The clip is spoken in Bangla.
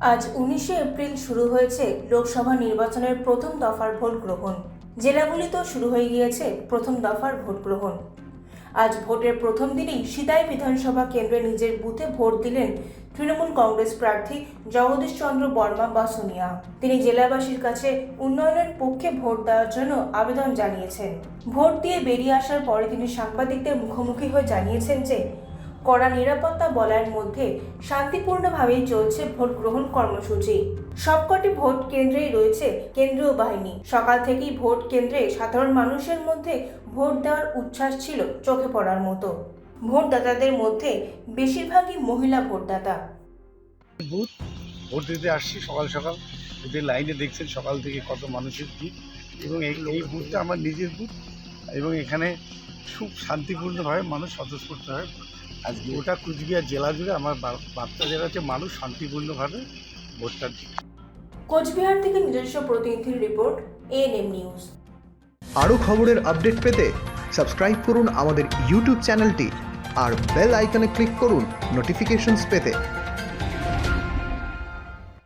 আজ উনিশে এপ্রিল শুরু হয়েছে লোকসভা নির্বাচনের প্রথম দফার ভোট গ্রহণ। জেলাগুলিতেও শুরু হয়ে গিয়েছে প্রথম দফার ভোট গ্রহণ। আজ ভোটের প্রথম দিনেই সিতাই বিধানসভা কেন্দ্রে নিজের বুথে ভোট দিলেন তৃণমূল কংগ্রেস প্রার্থী জগদীশ চন্দ্র বর্মা বা সোনিয়া। তিনি জেলাবাসীর কাছে উন্নয়নের পক্ষে ভোট দেওয়ার জন্য আবেদন জানিয়েছেন। ভোট দিয়ে বেরিয়ে আসার পরে তিনি সাংবাদিকদের মুখোমুখি হয়ে জানিয়েছেন যে কড়া নিরাপত্তা বলয়ের মধ্যে শান্তিপূর্ণভাবেই চলছে ভোট গ্রহণ কর্মসূচি। সবকটি ভোট কেন্দ্রেই রয়েছে কেন্দ্রীয় বাহিনী। সকাল থেকেই ভোট কেন্দ্রে সাধারণ মানুষের মধ্যে ভোট দেওয়ার উচ্ছ্বাস ছিল চোখে পড়ার মতো। ভোটদাতাদের মধ্যে বেশিরভাগই মহিলা ভোটদাতা। বুথ, ভোট দিতে আসছি সকাল সকাল। এদের লাইনে দেখছেন সকাল থেকে কত মানুষের ভিড়। এবং এই বুথটা আমার নিজের বুথ। এবং এখানে খুব শান্তিপূর্ণভাবে মানুষ স্বতঃস্ফূর্ত হয় আজকে ওটা কুচবিহার জেলা জুড়ে আমার বা- বার্তা জেলাতে হচ্ছে মানুষ শান্তিপূর্ণভাবে ভোটটা দিচ্ছে কোচবিহার থেকে নিজস্ব প্রতিনিধির রিপোর্ট এএনএম নিউজ। আরও খবরের আপডেট পেতে সাবস্ক্রাইব করুন আমাদের ইউটিউব চ্যানেলটি আর বেল আইকনে ক্লিক করুন নোটিফিকেশনস পেতে।